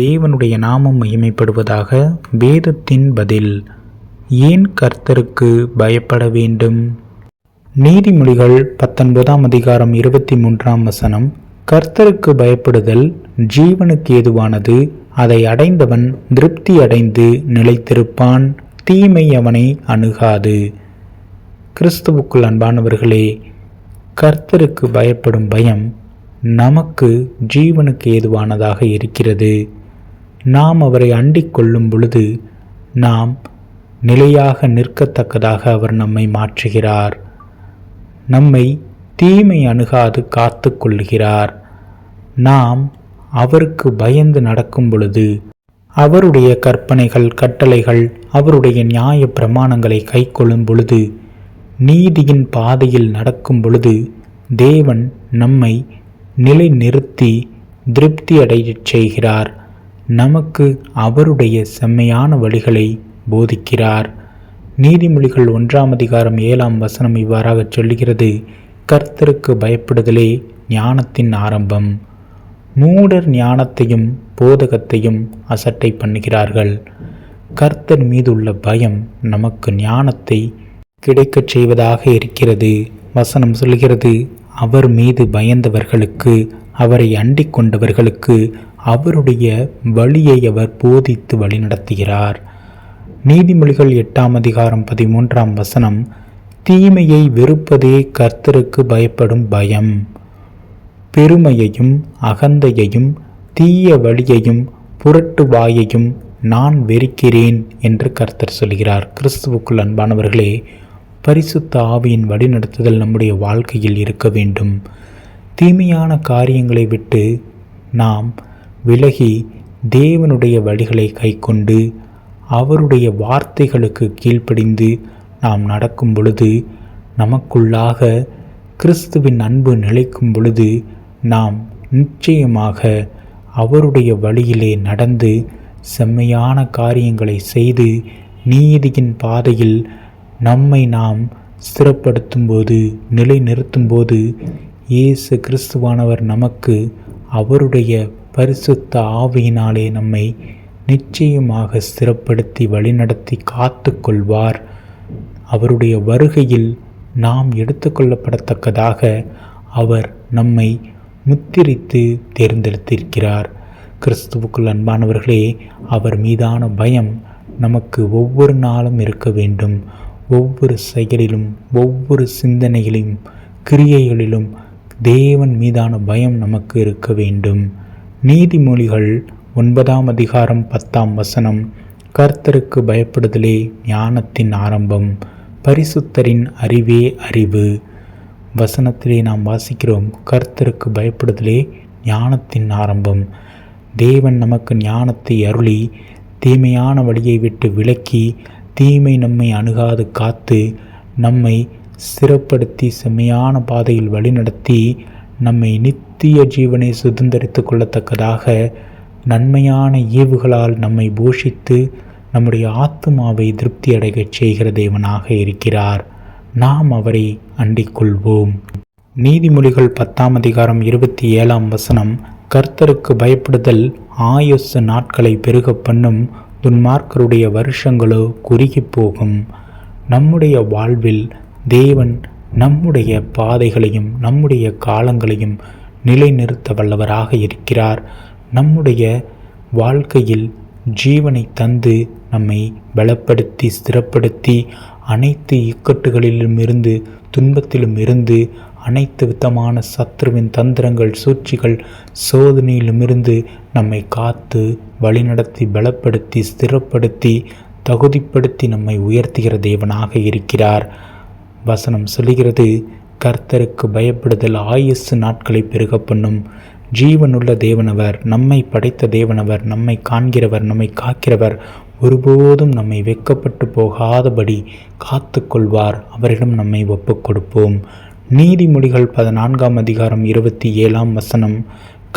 தேவனுடைய நாமம் மகிமைப்படுவதாக வேதத்தின் பதில். ஏன் கர்த்தருக்கு பயப்பட வேண்டும்? நீதிமொழிகள் பத்தொன்பதாம் அதிகாரம் இருபத்தி மூன்றாம் வசனம். கர்த்தருக்கு பயப்படுதல் ஜீவனுக்கு ஏதுவானது அதை அடைந்தவன் திருப்தி அடைந்து நிலைத்திருப்பான் தீமை அவனை அணுகாது. கிறிஸ்துவுக்குள் அன்பானவர்களே கர்த்தருக்கு பயப்படும் பயம் நமக்கு ஜீவனுக்கு ஏதுவானதாக இருக்கிறது. நாம் அவரை அண்டிக் கொள்ளும் பொழுது நாம் நிலையாக நிற்கத்தக்கதாக அவர் நம்மை மாற்றுகிறார். நம்மை தீமை அணுகாது காத்து கொள்கிறார் நாம் அவருக்கு பயந்து நடக்கும் பொழுது அவருடைய கற்பனைகள் கட்டளைகள் அவருடைய நியாய பிரமாணங்களை கைக்கொள்ளும் பொழுது நீதியின் பாதையில் நடக்கும் பொழுது தேவன் நம்மை நிலைநிறுத்தி திருப்தி அடையச் செய்கிறார். நமக்கு அவருடைய செம்மையான வழிகளை போதிக்கிறார். நீதிமொழிகள் ஒன்றாம் அதிகாரம் ஏழாம் வசனம் இவ்வாறாக சொல்லுகிறது. கர்த்தருக்கு பயப்படுதலே ஞானத்தின் ஆரம்பம். மூடர் ஞானத்தையும் போதகத்தையும் அசட்டை பண்ணுகிறார்கள். கர்த்தர் மீதுள்ள பயம் நமக்கு ஞானத்தை கிடைக்கச் செய்வதாக இருக்கிறது. வசனம் சொல்கிறது அவர் மீது பயந்தவர்களுக்கு அவரை அண்டிக் கொண்டவர்களுக்கு அவருடைய வழியை அவர் போதித்து வழிநடத்துகிறார். நீதிமொழிகள் எட்டாம் அதிகாரம் பதிமூன்றாம் வசனம் தீமையை வெறுப்பதே கர்த்தருக்கு பயப்படும் பயம். பெருமையையும் அகந்தையையும் தீய வழியையும் புரட்டு வாயையும் நான் வெறுக்கிறேன் என்று கர்த்தர் சொல்கிறார். கிறிஸ்துவுக்குள் அன்பானவர்களே பரிசுத்த ஆவியின் வழிநடத்துதல் நம்முடைய வாழ்க்கையில் இருக்க வேண்டும். தீமையான காரியங்களை விட்டு நாம் விலகி தேவனுடைய வழிகளை கைக்கொண்டு அவருடைய வார்த்தைகளுக்கு கீழ்ப்படிந்து நாம் நடக்கும் பொழுது நமக்குள்ளாக கிறிஸ்துவின் அன்பு நிலைக்கும் பொழுது நாம் நிச்சயமாக அவருடைய வழியிலே நடந்து செம்மையான காரியங்களை செய்து நீதியின் பாதையில் நம்மை நாம் ஸ்திரப்படுத்தும்போது நிலைநிறுத்தும்போது இயேசு கிறிஸ்துவானவர் நமக்கு அவருடைய பரிசுத்த ஆவியினாலே நம்மை நிச்சயமாக ஸ்திரப்படுத்தி வழிநடத்தி காத்து கொள்வார் அவருடைய வருகையில் நாம் எடுத்துக்கொள்ளப்படத்தக்கதாக அவர் நம்மை முத்திரித்து தேர்ந்தெடுத்திருக்கிறார். கிறிஸ்துவுக்குள் அன்பானவர்களே அவர் மீதான பயம் நமக்கு ஒவ்வொரு நாளும் இருக்க வேண்டும். ஒவ்வொரு செயலிலும் ஒவ்வொரு சிந்தனைகளிலும் கிரியைகளிலும் தேவன் மீதான பயம் நமக்கு இருக்க வேண்டும். நீதிமொழிகள் ஒன்பதாம் அதிகாரம் பத்தாம் வசனம். கர்த்தருக்கு பயப்படுதலே ஞானத்தின் ஆரம்பம். பரிசுத்தரின் அறிவே அறிவு. வசனத்திலே நாம் வாசிக்கிறோம் கர்த்தருக்கு பயப்படுதலே ஞானத்தின் ஆரம்பம். தேவன் நமக்கு ஞானத்தை அருளி தீமையான வழியை விட்டு விலக்கி தீமை நம்மை அணுகாது காத்து நம்மை சிறப்படுத்தி செம்மையான பாதையில் வழிநடத்தி நம்மை நித்திய ஜீவனை சுதந்திரித்து கொள்ளத்தக்கதாக நன்மையான ஈவுகளால் நம்மை போஷித்து நம்முடைய ஆத்மாவை திருப்தி அடையச் செய்கிற தேவனாக இருக்கிறார். நாம் அவரை அண்டிக் கொள்வோம். நீதிமொழிகள் பத்தாம் அதிகாரம் இருபத்தி ஏழாம் வசனம் கர்த்தருக்கு பயப்படுதல் ஆயுசு நாட்களை பெருக பண்ணும் துன்மார்க்கருடைய வருஷங்களோ குறுகி போகும். நம்முடைய வாழ்வில் தேவன் நம்முடைய பாதைகளையும் நம்முடைய காலங்களையும் நிலைநிறுத்த வல்லவராக இருக்கிறார். நம்முடைய வாழ்க்கையில் ஜீவனை தந்து நம்மை பலப்படுத்தி ஸ்திரப்படுத்தி அனைத்து இக்கட்டுகளிலும் இருந்து துன்பத்திலும் இருந்து அனைத்து விதமான சத்ருவின் தந்திரங்கள் சூழ்ச்சிகள் சோதனையிலுமிருந்து நம்மை காத்து வழிநடத்தி பலப்படுத்தி ஸ்திரப்படுத்தி தகுதிப்படுத்தி நம்மை உயர்த்துகிற தேவனாக இருக்கிறார். வசனம் சொல்கிறது கர்த்தருக்கு பயப்படுதல் ஆயுசு நாட்களை பெருக பண்ணும். ஜீவனுள்ள தேவனவர் நம்மை படைத்த தேவனவர் நம்மை காண்கிறவர் நம்மை காக்கிறவர் ஒருபோதும் நம்மை வெக்கப்பட்டு போகாதபடி காத்து கொள்வார் அவரிடம் நம்மை ஒப்புக் கொடுப்போம் நீதிமொழிகள் பதினான்காம் அதிகாரம் இருபத்தி ஏழாம் வசனம்.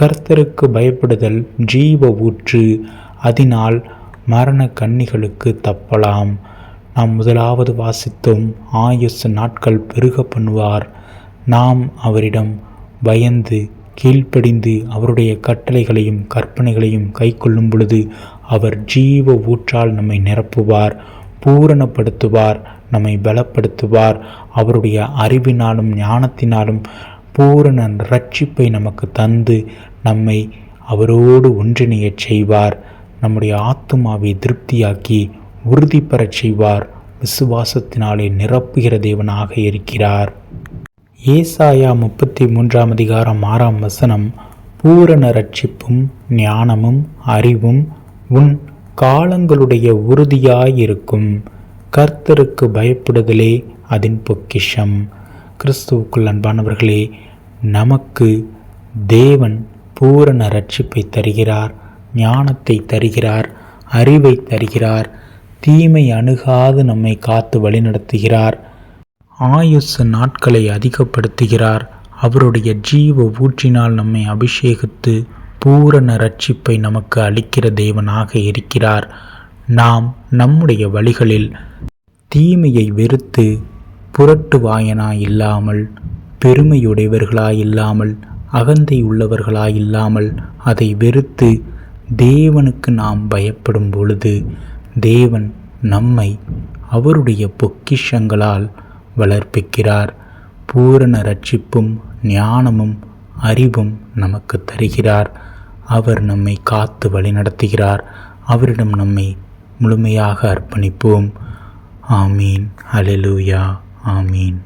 கர்த்தருக்கு பயப்படுதல் ஜீவ ஊற்று அதனால் மரண கன்னிகளுக்கு தப்பலாம். நாம் முதலாவது வாசித்தோம் ஆயுஸ் நாட்கள் பெருக பண்ணுவார். நாம் அவரிடம் பயந்து கீழ்ப்படிந்து அவருடைய கட்டளைகளையும் கற்பனைகளையும் கைக்கொள்ளும் பொழுது அவர் ஜீவ ஊற்றால் நம்மை நிரப்புவார் பூரணப்படுத்துவார் நம்மை பலப்படுத்துவார். அவருடைய அறிவினாலும் ஞானத்தினாலும் பூரண ரட்சிப்பை நமக்கு தந்து நம்மை அவரோடு ஒன்றிணையச் செய்வார். நம்முடைய ஆத்துமாவை திருப்தியாக்கி உறுதி பெறச் செய்வார். விசுவாசத்தினாலே நிரப்புகிற தேவனாக இருக்கிறார். ஏசாயா முப்பத்தி மூன்றாம் அதிகாரம் ஆறாம் வசனம் பூரண ரட்சிப்பும் ஞானமும் அறிவும் உன் காலங்களுடைய உறுதியாயிருக்கும். கர்த்தருக்கு பயப்படுதலே அதன் பொக்கிஷம். கிறிஸ்துவுக்குள் அன்பானவர்களே நமக்கு தேவன் பூரண ரட்சிப்பை தருகிறார் ஞானத்தை தருகிறார் அறிவை தருகிறார். தீமை அணுகாது நம்மை காத்து வழிநடத்துகிறார். ஆயுஸ் நாட்களை அதிகப்படுத்துகிறார். அவருடைய ஜீவ ஊற்றினால் நம்மை அபிஷேகித்து பூரண ரட்சிப்பை நமக்கு அளிக்கிற தேவனாக இருக்கிறார். நாம் நம்முடைய வழிகளில் தீமையை வெறுத்து புரட்டுவாயனாய் இல்லாமல் பெருமையுடையவர்களாய் இல்லாமல் அகந்தை உள்ளவர்களாய் இல்லாமல் அதை வெறுத்து தேவனுக்கு நாம் பயப்படும் பொழுது தேவன் நம்மை அவருடைய பொக்கிஷங்களால் வளர்ப்பிக்கிறார். பூரண ரட்சிப்பும் ஞானமும் அறிவும் நமக்கு தருகிறார். அவர் நம்மை காத்து வழிநடத்துகிறார். அவரிடம் நம்மை முழுமையாக அர்ப்பணிப்போம். ஆமீன். அலெலூயா ஆமீன்.